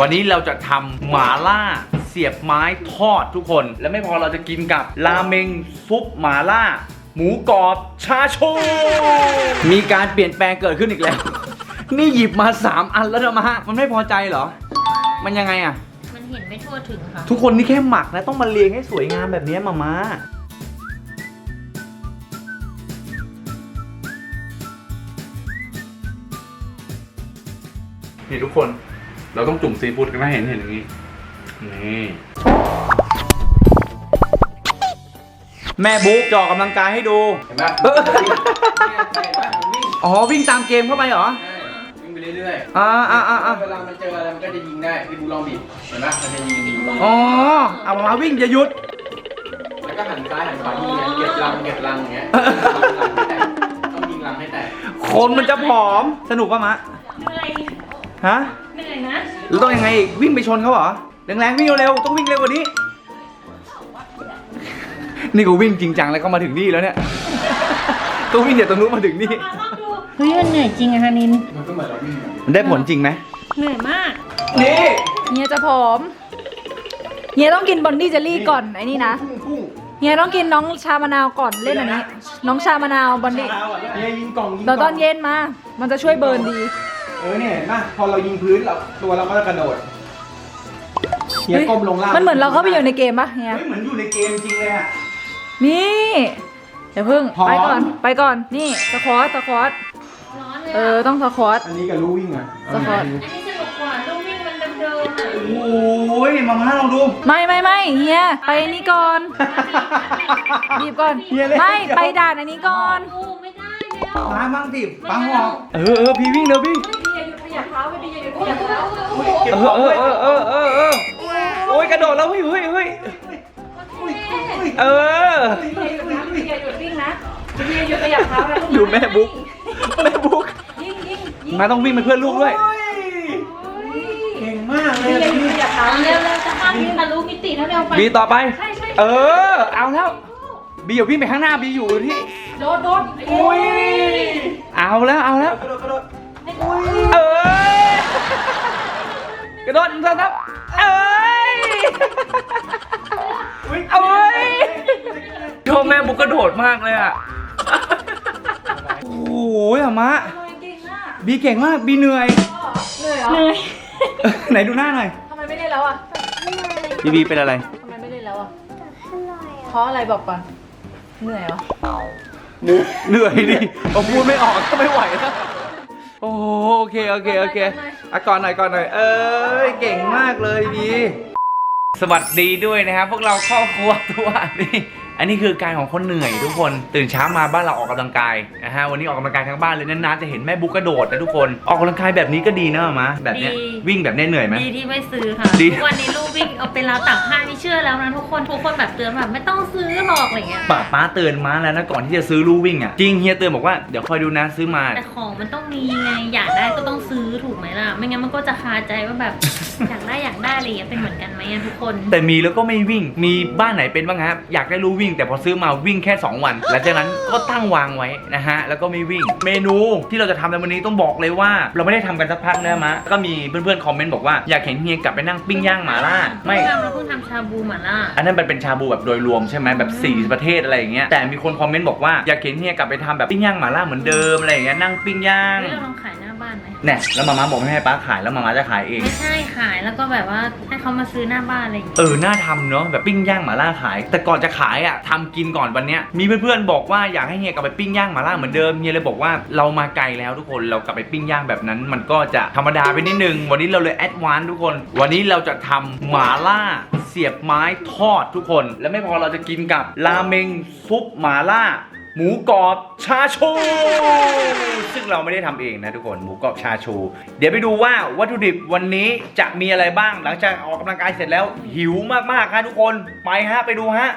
วันนี้เราจะทำหมาล่าเสียบไม้ทอดทุกคน และไม่พอเราจะกินกับราเมงซุปหมาล่า หมูกรอบชาชู มีการเปลี่ยนแปลงเกิดขึ้นอีกแล้ว นี่หยิบมา 3 อันแล้วนะมามันไม่พอใจเหรอ มันยังไงอะมันเห็นไม่ทั่วถึงค่ะ ทุกคนนี่แค่หมักนะ ต้องมาเรียงให้สวยงามแบบนี้มามานี่ทุกคน เราต้องจุ่มซีฟู้ดกันนะเห็นเห็นอย่างนี้ นี่ แม่บุ๊กจะออกกำลังกายให้ดู เห็นปะเออ เนี่ยเห็นปะมันวิ่งอ๋อ วิ่งตามเกมเข้าไปเหรอใช่วิ่งไปเรื่อยอ่าอ่าอ่าอ่า เวลามันเจออะไรมันก็จะยิงได้พี่บูลองบิดเห็นปะมันจะยิงยิงอ๋อ เอามาวิ่งจะหยุด แล้วก็หันซ้ายหันขวายิงไงเก็บรังเก็บรังอย่างเงี้ยต้องยิงรังให้แตก คนมันจะผอม สนุกปะมะ เหนื่อยฮะเหนื่อยนะ แล้วต้องยังไงอีกวิ่งไปชนเขาเหรอแรงๆวิ่งเร็วๆต้องวิ่งเร็วกว่านี้ นี่ก็วิ่งจริงจังแล้วก็มาถึงนี่แล้วเนี่ยต้องวิ่งจากตรงนู้นมาถึงนี่มาลองดูเฮ้ยมันเหนื่อยจริงอะฮานิน มันก็เหมือนเราวิ่งอะมันได้ผลจริงไหมเหนื่อยมากนี่เฮียจะผอมเฮียต้องกินบอนดี้เจลลี่ก่อนไอ้นี่นะพุ่งพุ่งเฮียต้องกินน้องชามะนาวก่อนเล่นอันนี้ น้องชามะนาวบอนดี้เนี่ยยิงกล่องยิงกเดี๋ยวตล่องนเย็นมา มันจะช่วยเบิร์นดี เออเนี่ยเห็นปะพอเรายิงพื้นเราตัวเราก็จะกระโดดเฮียก้มลงล่างมันเหมือนเราเข้าไปอยู่ในเกมปะเฮียเฮ้ยเหมือนอยู่ในเกมจริงเลยอะ นี่เดี๋ยวพึ่งไปก่อนไปก่อนนี่สควอตสควอตร้อนเลยเออะอต้องสควอต อันนี้กับลู่วิ่งอะสปอร์ต อันนี้สนุกกว่าลูกวิ่งมันเดิมๆอะโอ้ยมาม่าลองดู ไม่ไม่ไม่เฮียไปนี่ก่อนบีบก่อนเฮียเล่น ไม่ไปด่านอันนี้ก่อน โอ้ไม่ได้แล้ว มาบ้างสิปังหอกเออเออพี่วิ่งเร็วพี่โอ้โหโอ้โหเออเออเออเออเออเออโอ้ยกระโดดแล้วเฮ้ยเฮ้ยเฮ้ยเออดูแม่บุ๊กแม่บุ๊กมาต้องวิ่งเป็นเพื่อนลูกด้วย เก่งมากเลยอะพี่เอาเร็วๆจะข้ามนี้ทะลุมิติแล้วเร็วไปบีต่อไปใช่ใช่เออ เอาแล้ว บีอย่าวิ่งไปข้างหน้าบีอยู่ที่ โดดโดดอุ้ย เอาแล้วเอาแล้ว กระโดดกระโดดเออ กระโดดทันทับเอ้ย เอ้ย ชอบแม่บุ๊กกระโดดมากเลยอะ โอ้โหอะมะบีเก่งมากบีเหนื่อย เหนื่อยเหรอเหนื่อยไหนดูหน้าหน่อยทำไมไม่เล่นแล้วอะบีบีเป็นอะไร ทำไมไม่เล่นแล้วอะเพราะอะไรบอกก่อน เหนื่อยเหรอ เหนื่อยดิผมพูดไม่ออกก็ไม่ไหวแล้ว โอ้โหโอเคโอเคโอเคอะก่อนหน่อยก่อนหน่อย เอ้ยเก่งมากเลยบีสวัสดีด้วยนะครับ พวกเราครอบครัวตัวนี่อันนี้คือการของคนเหนื่อยทุกคนตื่นเช้ามาบ้านเราออกกำลังกายนะฮะวันนี้ออกกำลังกายทั้งบ้านเลยนานๆจะเห็นแม่บุ๊กกระโดดนะทุกคนออกกำลังกายแบบนี้ก็ดีนะมะแบบเนี้ยดีวิ่งแบบเนี้ยเหนื่อยไหมดีที่ไม่ซื้อค่ะดีทุกวันนี้ลูก วิ่งเอาเป็นราวตากผ้านี่เชื่อแล้วนะทุกคนทุกคนแบบเตือนแบบไม่ต้องซื้อหรอกอะไรเงี้ยป้าป้าเตือนมาแล้วนะก่อนที่จะซื้อลู่วิ่งอะจริงเฮียเตือนบอกว่าเดี๋ยวคอยดูนะซื้อมา แต่ของมันต้องมีไงอยากได้ก็ต้องซื้อถูกไหมล่ะ ไม่งั้นมันก็จะคาใจว่าแบบ อยากได้อยากได้อะไรอย่างเงี้ยเป็นเหมือนกันไหมอะทุกคน แต่มีแล้วก็ไม่วิ่งมีบ้านไหนเป็นบ้างฮะอยากได้รู้วิ่ง แต่พอซื้อมาวิ่งแค่ 2 วันหลังจากนั้นก็ตั้งวางไว้นะฮะแล้วก็ไม่วิ่ง เมนูที่เราจะทำในวันนี้ต้องบอกเลยว่า เราไม่ได้ทำกันสักพักนะมะก็มีเพื่อนๆคอมเมนต์บอกว่าอยากเห็นเฮียกลับไปนั่งปิ้งย่างหมาล่าไม่เพิ่งทำเราเพิ่งทำชาบูหม่าล่า อันนั้นมันเป็นชาบูแบบโดยรวมใช่ไหมแบบ4ประเทศอะไรอย่างเงี้ยแต่มีคนคอมเมนต์บอกว่าอยากเห็นเฮียกลับไปทำแบบปิ้งย่างหมาล่าเหมือนเดิมอะไรอย่างเงี้ยนั่งปิ้งย่าง เฮ้ยเราลองขายหน้า บ้านไหมเนี่ยแล้วมาม่าบอกไม่ให้ป้าขายแล้วมาม่าจะขายเอง ไม่ใช่ขายแล้วก็แบบว่าให้เขามาซื้อหน้าบ้านอะไรอย่างเงี้ยเออน่าทำเนาะแบบปิ้งย่างหมาล่าขาย แต่ก่อนจะขายอะทำกินก่อนวันเนี้ยมีเพื่อนๆบอกว่าอยากให้เฮียกลับไปปิ้งย่างหมาล่าเหมือนเดิมเฮียเลยบอกว่าเรามาไกลแล้วทุกคนเรากลับไปปิ้งย่างแบบนั้น มันก็จะธรรมดาไปนิดนึง วันนี้เราเลยแอดวานซ์ทุกคน วันนี้เราจะทำหมาล่า เสียบไม้ทอดทุกคน และไม่พอเราจะกินกับราเมงซุปหมาล่า หมูกรอบชาชู ซึ่งเราไม่ได้ทำเองนะทุกคนหมูกรอบชาชู เดี๋ยวไปดูว่าวัตถุดิบวันนี้จะมีอะไรบ้าง หลังจากออกกำลังกายเสร็จแล้วหิวมากๆครับทุกคนไปฮะไปดูฮะ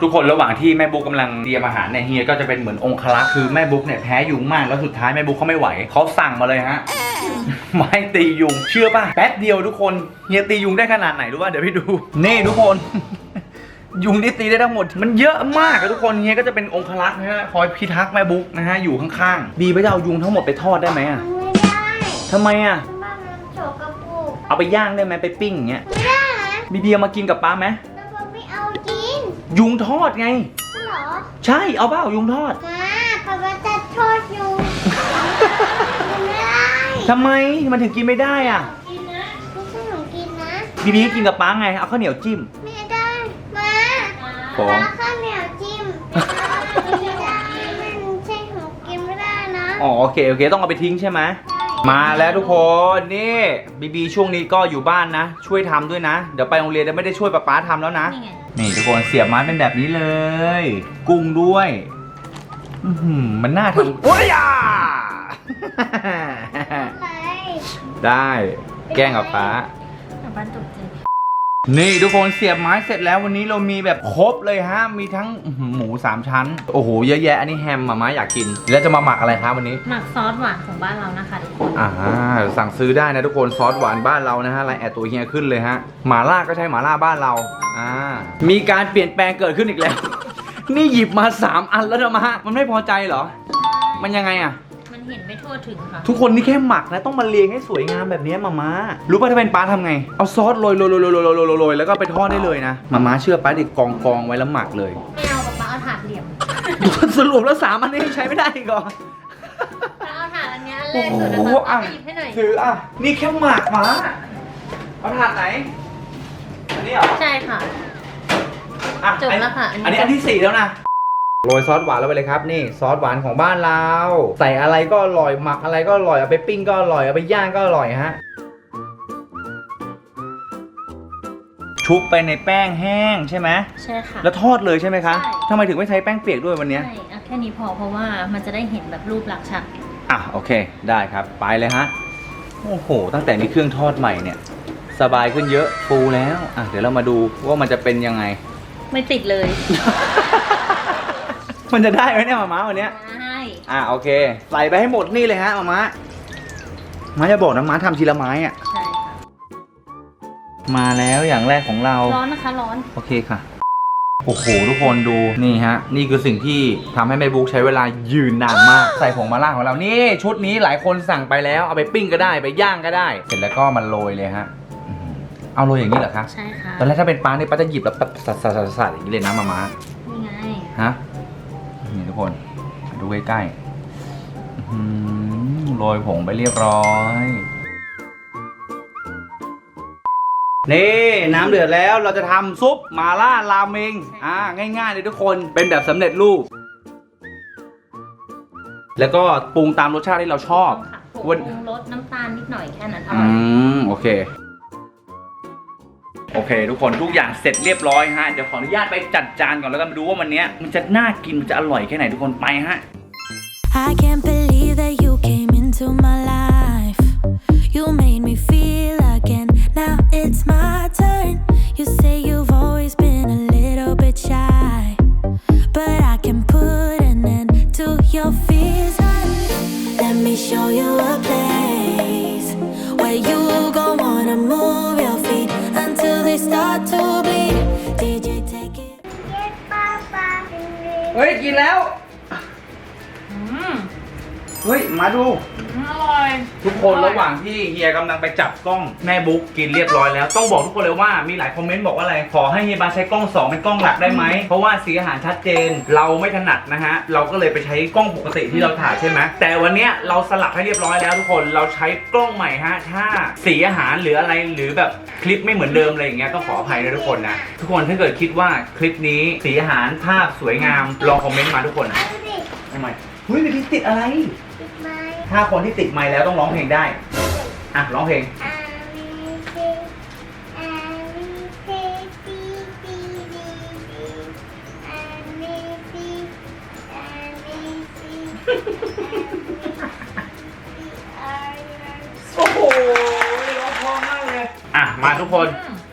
ทุกคนระหว่างที่แม่บุ๊กกำลังเตรียมอาหารเนี่ยเฮียก็จะเป็นเหมือนองคลักษ์คือแม่บุ๊กเนี่ยแพ้ยุงมากแล้วสุดท้ายแม่บุ๊กเขาไม่ไหวเขาสั่งมาเลยฮะไม้ตียุงเชื่อป่ะแป๊บเดียวทุกคนเฮียตียุงได้ขนาดไหนรู้ป่ะเดี๋ยวพี่ดูนี่ทุกคนยุงที่ตีได้ทั้งหมด มันเยอะมากอะทุกคนเฮียก็จะเป็นองครักษ์นะฮะคอยพิทักษ์แม่บุ๊กนะฮะอยู่ข้างๆบีไปจะเอายุงทั้งหมดไปทอดได้ไหมอะไม่ได้ทำไมอะบ้านมันโฉกกระปุกเอาไปย่างได้ไหมไปปิ้งอย่างเงี้ยไม่ได้นะบีบีเอามากินกับป้าไหมแล้วผมไม่เอากิน ยุงทอดไง เหรอใช่เอาเปล่ายุงทอดมาป๊าป๊าจะโทษอยู่ไม่ได้ทำไมมันถึงกินไม่ได้อะกินนะไม่ใช่ของกินนะบีบีก็กินกับป้าไงเอาข้าวเหนียวจิ้ม ไม่ได้มาฟ้องแล้วข้าวเหนียวจิ้มไม่ได้มันใช่ของกินไม่ได้นะอ๋อโอเคโอเคต้องเอาไปทิ้งใช่ไหมมาแล้วทุกคนนี่บีบีช่วงนี้ก็อยู่บ้านนะ ช่วยทำด้วยนะ เดี๋ยวไปโรงเรียนจะไม่ได้ช่วยป้าป๊าทำแล้วนะ นี่ไง นี่ทุกคนเสียบไม้เป็นแบบนี้เลย กุ้งด้วยอื้อหือมันน่าทำโอ้ยอะอะไรได้ แกล้งกับป้าชาวบ้านตกใจ นี่ทุกคนเสียบไม้เสร็จแล้ววันนี้เรามีแบบครบเลยฮะ มีทั้งอื้อหือหมูสามชั้น โอ้โห เยอะแยะ อันนี้แฮมมาม่าอยากกิน แล้วจะมาหมักอะไรครับวันนี้ หมักซอสหวานของบ้านเรานะคะทุกคนอ่าสั่งซื้อได้นะทุกคนซอสหวานบ้านเรานะฮะไลน์แอดตัวเฮียขึ้นเลยฮะหมาล่าก็ใช้หมาล่าบ้านเราอ่ามีการเปลี่ยนแปลงเกิดขึ้นอีกแล้ว นี่หยิบมา 3 อันแล้วนะมะมันไม่พอใจเหรอ มันยังไงอะมัน เห็นไม่ทั่วถึงค่ะทุกคนนี่แค่หมักนะต้องมาเรียงให้สวยงามแบบนี้มาม่ารู้ป่ะถ้าเป็นป้าทำไง เอาซอสโรยโรยโรยโรยโรยโรยโรยแล้วก็ไปทอดได้เลยนะมาม่าเชื่อป้าเด็กกองกองไว้แล้วหมักเลยไม่เอาป๊าป๊าเอาถาดเหลี่ยมสรุปแล้วสามอันนี้ยังใช้ไม่ได้อีกเหรอป๊าเอาถาดอันเนี้ยอันแรโอ้กโหสุดนะคะอะเอาไปหยิบให้หน่อยถืออะนี่แค่หมักมาเอาถาดไหนอันนี้เหรอใช่ค่ะอะจบแล้วค่ะอันนี้อันที่สี่แล้วนะ โรยซอสหวานแล้วไปเลยครับนี่ซอสหวานของบ้านเราใส่อะไรก็อร่อยหมักอะไรก็อร่อยเอาไปปิ้งก็อร่อยเอาไปย่างก็อร่อยฮะชุบไปในแป้งแห้งใช่ไหมใช่ค่ะ แล้วทอดเลยใช่ไหมคะใช่ ทำไมถึงไม่ใช้แป้งเปียกด้วยวันเนี้ยใช่เอาแค่นี้พอเพราะว่ามันจะได้เห็นแบบรูปลักษณ์ชัดอะโอเคได้ครับไปเลยฮะโอ้โห ตั้งแต่มีเครื่องทอดใหม่เนี่ย สบายขึ้นเยอะฟูแล้วอะเดี๋ยวเรามาดูว่ามันจะเป็นยังไง ไม่ติดเลย มันจะได้ไหมเนี่ยมาม้าวันเนี้ยใช่อะโอเค ใส่ไปให้หมดนี่เลยฮะมาม้าม้าจะบอกนะม้าทำทีละไม้อะ ใช่ค่ะมาแล้วอย่างแรกของเรา ร้อนนะคะร้อน โอเคค่ะ โอ้โหทุกคนดูนี่ฮะ นี่คือสิ่งที่ทำให้แม่บุ๊กใช้เวลายืนนานมาก ใส่ผงมาล่าของเรานี่ ชุดนี้หลายคนสั่งไปแล้วเอาไปปิ้งก็ได้ไปย่างก็ได้ เสร็จแล้วก็มันโรยเลยฮะอื้อหือเอาโรยอย่างนี้เหรอคะใช่ค่ะตอนแรกถ้าเป็นปลาเนี่ยป้าจะหยิบแล้วปัดสัดสัดสัดสัดอย่างนี้เลยนะมาม้านี่ไง ฮะนี่ทุก คน ดูใกล้ๆอื้อหือโรยผงไปเรียบร้อย นี่น้ำเดือดแล้วเราจะทำซุปมาล่าราเมง อ่า ง่ายๆเลยทุกคน เป็นแบบสำเร็จรูป แล้วก็ปรุงตามรสชาติที่เราชอบ ค่ะผงวันปรุงรสน้ำตาลนิดหน่อยแค่นั้นออืร่อย ม โอเค โอเค ทุกคนทุกอย่างเสร็จเรียบร้อยฮะเดี๋ยวขออนุญาตไปจัดจานก่อนแล้วกันดูว่าวันนี้มันจะน่ากินมันจะอร่อยแค่ไหนทุกคนไปฮะ I can't believe that you came into my life. You made me feel again. Now it's my turn. You say you've always been a little bit shy. But I can put an end to your fears. Let me show you a place where you gon' wanna move start to bleed. DJ, take it. เย็ดป้าป้าเป็นเรื่องเฮ้ยกินแล้วอืม เฮ้ยมาดูอร่อยทุกคนระหว่างที่เฮียกำลังไปจับกล้องแม่บุ๊กกินเรียบร้อยแล้ว ต้องบอกทุกคนเลยว่ามีหลายคอมเมนต์บอกว่าอะไร ขอให้เฮียบาใช้กล้อง2เป็นกล้องหลักได้ไหมเพราะว่าสีอาหารชัดเจน เราไม่ถนัดนะฮะ เราก็เลยไปใช้กล้องปกติที่เราถ่ายใช่ไหมแต่วันเนี้ยเราสลับให้เรียบร้อยแล้วทุกคนเราใช้กล้องใหม่ฮะถ้าสีอาหารหรืออะไรหรือแบบคลิปไม่เหมือนเดิมอะไรอย่างเงี้ยต้องขออภัยนะทุกคนนะทุกคนถ้าเกิดคิดว่าคลิปนี้สีอาหารภาพสวยงามลองคอมเมนต์มาทุกคนเอาดิทำไมเฮ้ยมีพี่ติดอะไรปิดไม้ ถ้าคนที่ติดไมค์แล้วต้องร้องเพลงได้ อะร้องเพลงอามีเซอามีเซตีตีดีดีอามีซีอามีซีอามีโอ้โหร้องเพราะมากเลย อะมาทุกคน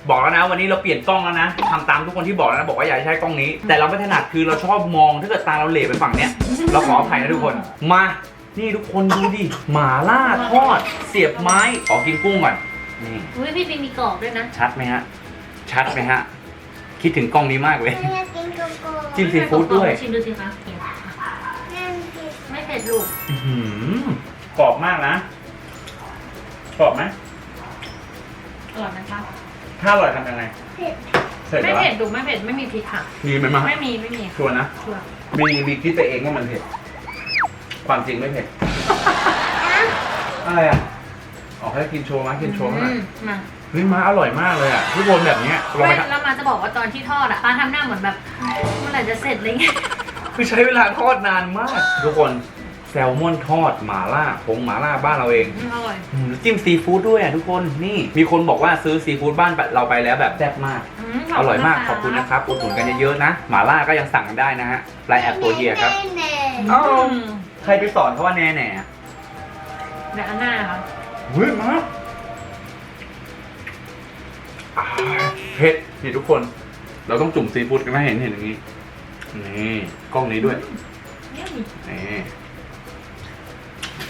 บอกแล้วนะวันนี้เราเปลี่ยนกล้องแล้วนะทำตามทุกคนที่บอกแล้วนะบอกว่าอย่าใช้กล้องนี้ แต่เราไม่ถนัดคือเราชอบมองถ้าเกิดตาเราเหลไปฝั่งเนี้ยเราขออภัยนะทุกคนมา นี่ทุกคนดูดิ หมาล่าทอด เสียบไม้ ขอกินกุ้งก่อน นี่ อุ้ยพี่ปิงมีกรอบด้วยนะชัดไหมฮะ ชัดไหมฮะ คิดถึงกล้องนี้มากเลย แม่กินโกโก้จิ้มซีฟู้ดด้วยชิมดูสิคะแม่กินไม่เผ็ดลูกอื้อหือกรอบมากนะ กรอบไหมอร่อยไหมคะถ้าอร่อยทำยังไงเผ็ดเสร็จไม่แล้วเผ็ดดูไม่เผ็ดไม่มีพริกค่ะมีไหมมาไม่มีไม่มีชัวร์นะชัวร์ มีมีคิดตัวเองว่ามันเผ็ด ความจริงไม่เผ็ด อะไรอะออกให้กินโชว์มากินโชว์มาหน่อยอืมมาเฮ้ยมาอร่อยมากเลยอะทุกคนแบบเนี้ยลองไม่ไปทแล้วมาจะบอกว่าตอนที่ทอดอะป้าทำหน้าเหมือนแบบเมื่อไหร่จะเสร็จอะไรเงี้ยำคือใช้เวลาทอดนานมาก ทุกคนแซลมอนทอดหม่าล่าผงหม่าล่าบ้านเราเอง อืมอร่อย อืมจิ้มซีฟู้ดด้วยอะทุกคนนี่ มีคนบอกว่าซื้อซีฟู้ดบ้านเราไปแล้วแบบแซ่บมาก มอร่อยมากนะะขอบคุณนะครับอุดหนุนกันเยอะๆนะ หม่าล่าก็ยังสั่งกันได้นะฮะไลน์แอดตัวเฮียครับแน่เอ้าอืม ใครไปสอนเขาว่าแน่แน่ๆอะเดี๋ยวอันหน้านะคะเฮ้ยมาอ่าเผ็ดนี่ทุกคน เราต้องจุ่มซีฟู้ดกันให้เห็นเห็นอย่างนี้ นี่กล้องนี้ด้วยเนี่ยนี่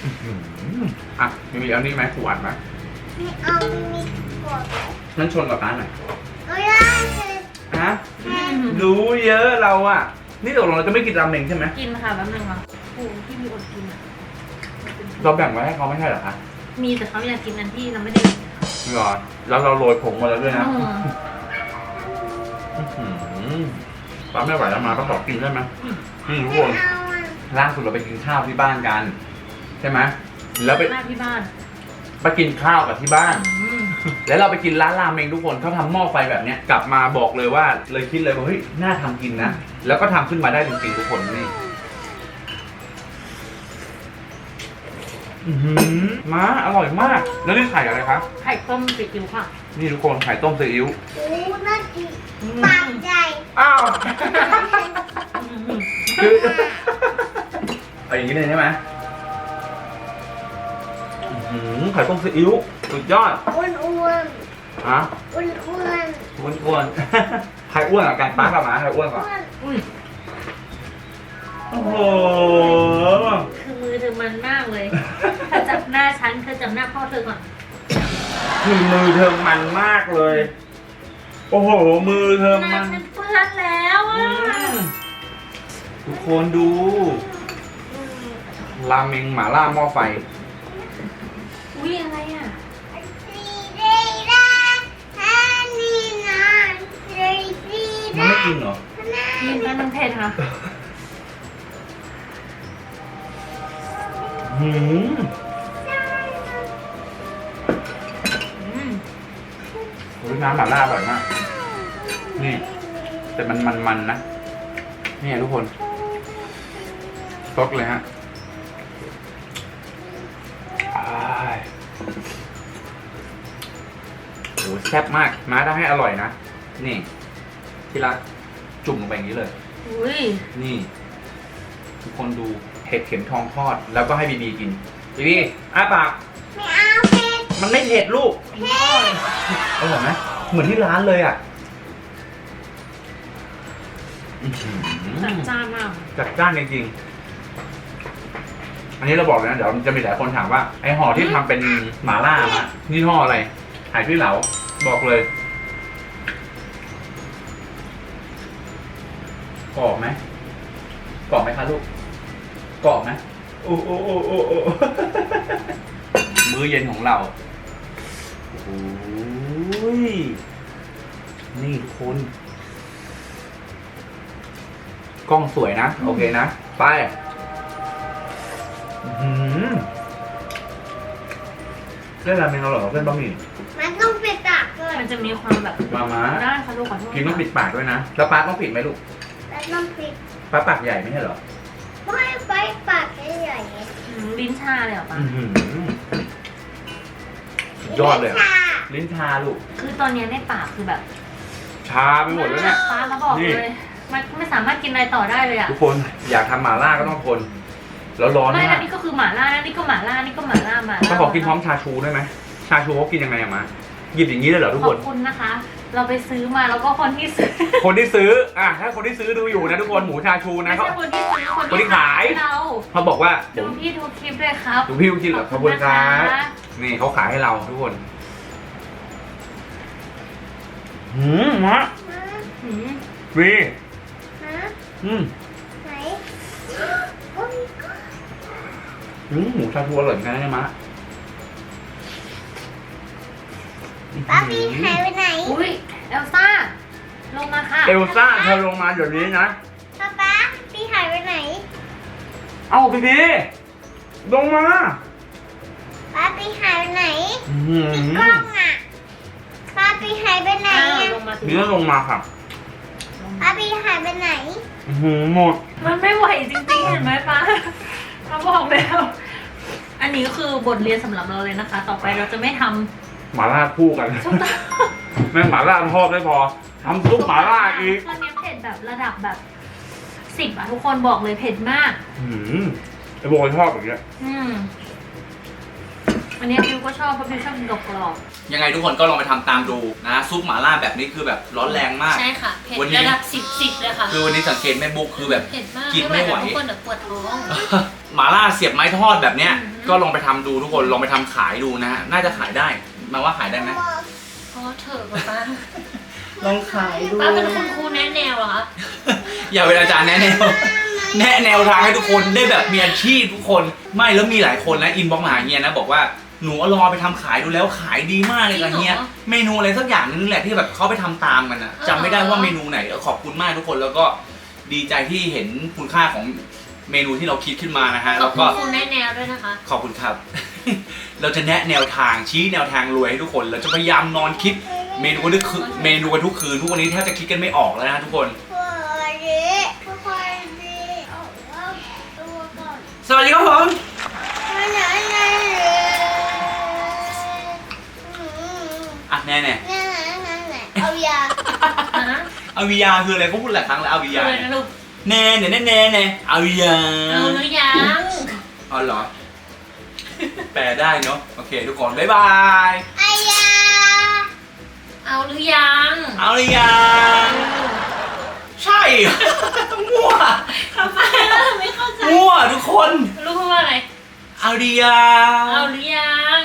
อื้อหืออะมีมีเอานี่ไหมขวดไหมๆไม่เอามีกดนั่นชนกับร้านหน่อยเอาย่าเผ็ดฮะรู้เยอะเราอะ นี่ตกลงเราจะไม่กินราเมงใช่ไหมกินค่ะแป๊บนึงค่ะ โอ้โหที่มีอดกินอะเราแบ่งไว้ให้เขาไม่ใช่เหรอคะมีแต่เขาอยากกินอันที่เราไม่ได้กินค่ะเหรอแล้วเราโรยผงมาแล้วด้วยนะอืมอื้อหือป้าไม่ไหวแล้วมาป้าขอกินได้ไหมนี่ทุกไม่คนเอาอะล่าสุดเราไปกินข้าวที่บ้านกัน ใช่ไหมแล้วไปหน้าที่บ้านไปกินข้าวกับที่บ้าน อืมแล้วเราไปกินร้านราเมงทุกคนเขาทำหม้อไฟแบบเนี้ยกลับมาบอกเลยว่าเลยคิดเลยว่าเฮ้ยน่าทำกินนะแล้วก็ทำขึ้นมาได้จริงๆทุกคนนี่ อื้อหือมาอร่อยมาก แล้วนี่ไข่อะไรครับ ไข่ต้มซีอิ๊วค่ะนี่ทุกคนไข่ต้มซีอิ๊วโอ้น่ากินปากใหญ่อ้าวอืมคือเอาอย่างนี้เลยใช่ไหมอื้อหือไข่ต้มซีอิ๊วสุดยอดอ้วนอ้วนฮะอ้วนอ้วนอ้วนอ้วนใครอ้วนกว่ากันป้ากับหมาใครอ้วนกอ้ว่าวนอุ้ยโอ้โหคือ มือเธอมันมากเลยเธอจับหน้าฉันเธอจับหน้าพ่อเธอก่อนคือมือเธอมันมากเลย โอ้โห มือเธอหน้ามันฉันเปื้อนแล้วอะอืมทุกคนดู ราเมงหม่าล่าหม้อไฟ อุ้ยอะไรอะสีเรดาฮันนี่นะสีสีมันดาไม่กินเหรอกินแล้วมันเผ็ดค่ะ หืมอืมโอ้ยน้ำหม่าล่าอร่อยมาก นี่ แต่มันมันมันนะ นี่ทุกคนซดเลยฮะอ้ายโอ้แซ่บมาก มาถ้าให้อร่อยนะ นี่ ที่รักจุ่มลงไปอย่างนี้เลยอุ้ยนี่ ทุกคนดูเห็ดเข็มทองทอด แล้วก็ให้บีบีกินบีบีอ้าปาก ไม่เอาเผ็ดมันไม่เผ็ดลูกเผ็ดอร่อยไหมเหมือนที่ร้านเลยอะอื้อหือจัดจ้านมากจัดจ้านจริงๆ อันนี้เราบอกเลยนะ เดี๋ยวจะมีหลายคนถามว่า ไอห่อที่ทำเป็นหมาล่ามานี่ห่ออะไร หายพี่เหลาบอกเลยกรอบไหม โอ้โอ้โอ้โอ้โอ้มื้อเย็นของเรา โอ้ย นี่ทุกคนกล้องสวยนะ โอเคนะ ไปอื้อหือเส้นราเมงเราเหรอเส้นบะหมี่มันต้องปิดปากด้วยมันจะมีความแบบมามาได้ค่ะลูกขอโทษกินต้องปิดปากด้วยนะ แล้วป้าต้องปิดไหมลูก แล้วต้องปิดป้าปากใหญ่ไม่ใช่เหรอ ลิ้นชาเลยเหรอปะอื้อหือสุดยอดเลยอะค่ะลิ้นชาลูก คือตอนเนี้ยในปากคือแบบชาไปหมดแล้วเนี่ย ป้าเขาบอกนี่ เลย มันไม่สามารถกินอะไรต่อได้เลยอะ ทุกคนอยากทำหม่าล่าก็ต้องทนแล้วร้อนไม่มานะกนี่ก็คือหม่าล่านะนี่ก็หม่าล่า นี่ก็หม่าล่าหม่าล่าก็ขอกินพร้อมชาชูได้ไหมชาชูเขากินยังไงอะมาหยิบอย่างนี้เลยเหรอทุกขคอน บคุณนะคะ เราไปซื้อมาแล้วก็คนที่ซื้อคนที่ซื้ออะถ้าคนที่ซื้อดูอยู่นะทุกคนหมูชาชูนะไม่เขา ใช่คนที่ซื้อคนคนที่ขายเราเขาบอกว่าผดูมพี่ดูคลิปด้วยครับดูพี่กินเหรอขอบคุณครับนะคะนี่เขาขายให้เราทุกคนหืมมะฮะหืมวีฮะอืมไหนโอ้ยอืมหมูชาชูอร่อยเหมือนกันนะเนี่ยมะ ป้าปีหายไปไหนอุ้ยเอลซ่าลงมาค่ะเอลซ่าเธอลงมาเดี๋ยวนี้นะ ป้าป้าปีหายไปไหนเอ้าพี่พีลงมาป้าปีหายไปไหนอื้อหืกล้อองอะป้าปีหายไปไหนอ้าวอะลงมาสิเนื้อลงมาครับป้าปีหายไปไหนอื้อหือหมด มันไม่ไหวจริงๆเห็นไหมป้าเขาบอกแล้ว อันนี้คือบทเรียนสำหรับเราเลยนะคะ ต่อไปเราจะไม่ทำ หมาล่าคู่กัน ส้มตแม่งหมาล่าทอดไม่พอทำซุปหมาล่าอีกวันนี้เผ็ดแบบระดับแบบสิบอะทุกคนบอกเลยเผ็ดมากอืมไอโบยชอบอย่างเงี้ย อืม อันนี้พิวก็ชอบเพราะพิวชอบกินกรอบยังไงทุกคนก็ลองไปทำตามดูนะซุปหมาล่าแบบนี้คือแบบร้อนแรงมากๆใช่ค่ะ เผ็ดวันนี้ ระดับสิบสิบเลยค่ะ คือวันนี้สังเกตแม่บุ๊กคือแบบ เผ็ดมากกินไม่ไหว ทุกคนเดี๋ยวปวดท้อง หมาล่าเสียบไม้ทอดแบบเนี้ยอืมก็ลองไปทำดูทุกคนลองไปทำขายดูนะฮะน่าจะขายได้ มาว่าขายได้ไหมพอเถอะป้าป้าลองขายดูป้าเป็นคุณครูแนะแนวเหรอคะอย่าเป็นอาจารย์แนะแนวแนะแนวทางให้ทุกคนได้แบบมีอาชีพทุกคนไม่แล้วมีหลายคนนะอินบ็อกมาหาเฮียนะ บอกว่าหนูลองเอาไปทำขายดูแล้วขายดีมากเลยกับเฮียเมนูอะไรสักอย่างนึงแหละที่แบบเขาไปทำตามกันนะจำไม่ได้ว่าเมนูไหนเออขอบคุณมากทุกคนแล้วก็ดีใจที่เห็นคุณค่าของเมนูที่เราคิดขึ้นมานะฮะขอแล้บวคุก็ณครูแนะแนวด้วยนะคะ ขอบคุณครับ เราจะแนะแนวทางชี้แนวทางรวยให้ทุกคน เราจะพยายามนอนคิดเมนูกันทุกคืนเมนูกันทุกคืนทุกวันนี้แทบจะคิดกันไม่ออกแล้วนะทุกคนพวกนี้พวกนี้เอาเอาตัวก่อนสวัสดีครับผมมาไหนไหนอืมอะแน่แน่นั่นนั่นนั่นนั่นเอายาฮะอาวิยาคืออะไรเขาพูดหลายครั้งแล้วอาวิยาเลยนะลูกแน่แน่แน่แน่แน่อาวิยาเอาหรือยังอ๋อเหรอ แปลได้เนาะโอเค ทุกคนบ๊ายบายอายาเอาหรือยัง เอาหรือยังใช่เหรอมั่วทำไมล่ะไม่เข้าใจ มั่วทุกคนลูกพูดว่าอะไร เอาดียาเอาหรือยัง